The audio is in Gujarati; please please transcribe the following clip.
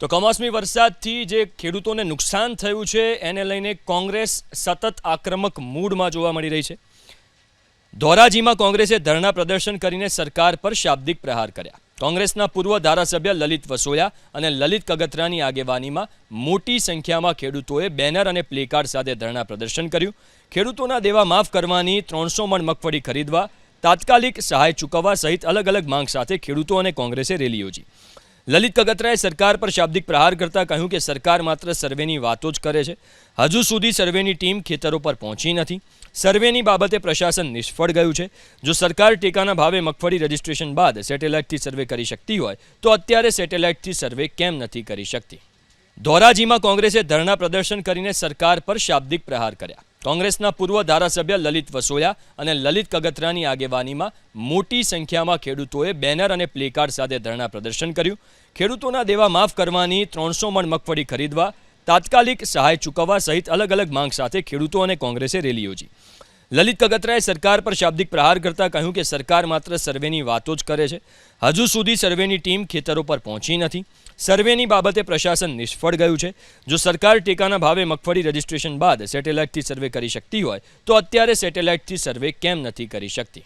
તો કમોસમી વરસાદથી જે ખેડૂતોને નુકસાન થયું છે, એને લઈને કોંગ્રેસ સતત આક્રમક મૂડમાં જોવા મળી રહી છે. ધોરાજીમાં કોંગ્રેસે ધરણા પ્રદર્શન કરીને સરકાર પર શાબ્દિક પ્રહાર કર્યા. કોંગ્રેસના પૂર્વ ધારાસભ્ય લલિત વસોયા અને લલિત કગથરાની આગેવાનીમાં મોટી સંખ્યામાં ખેડૂતોએ બેનર અને પ્લેકાર્ડ સાથે ધરણા પ્રદર્શન કર્યું. ખેડૂતોના દેવા માફ કરવાની ત્રણસો મણ મગફળી ખરીદવા, તાત્કાલિક સહાય ચૂકવવા સહિત અલગ અલગ માંગ સાથે ખેડૂતો અને કોંગ્રેસે રેલી યોજી. લલિત કગતરાએ સરકાર પર શાબ્દિક પ્રહાર કરતા કહ્યું કે સરકાર માત્ર સર્વેની વાતો જ કરે છે. હજુ સુધી સર્વેની ટીમ ખેતરો પર પહોંચી નથી. સર્વેની બાબતે પ્રશાસન નિષ્ફળ ગયું છે. જો સરકાર ટેકાના ભાવે મગફળી રજીસ્ટ્રેશન બાદ સેટેલાઇટથી સર્વે કરી શકતી હોય, તો અત્યારે સેટેલાઇટથી સર્વે કેમ નથી કરી શકતી? ધોરાજીમાં કોંગ્રેસે ધરણા પ્રદર્શન કરીને સરકાર પર શાબ્દિક પ્રહાર કર્યા. કોંગ્રેસના પૂર્વ ધારાસભ્ય લલિત વસોયા અને લલિત કગથરાની આગેવાનીમાં મોટી સંખ્યામાં ખેડૂતોએ બેનર અને પ્લેકાર્ડ સાથે ધરણા પ્રદર્શન કર્યું. ખેડૂતોના દેવા માફ કરવાની ત્રણસો મણ મગફળી ખરીદવા, તાત્કાલિક સહાય ચૂકવવા સહિત અલગ અલગ માંગ સાથે ખેડૂતો અને કોંગ્રેસે રેલી યોજી. લલિત કગતરાએ સરકાર પર શાબ્દિક પ્રહાર કરતા કહ્યું કે સરકાર માત્ર સર્વેની વાતો જ કરે છે. હજુ સુધી સર્વેની ટીમ ખેતરો પર પહોંચી નથી. સર્વેની બાબતે પ્રશાસન નિષ્ફળ ગયું છે. જો સરકાર ટેકાના ભાવે મગફળી રજીસ્ટ્રેશન બાદ સેટેલાઇટથી સર્વે કરી શકતી હોય, તો અત્યારે સેટેલાઇટથી સર્વે કેમ નથી કરી શકતી?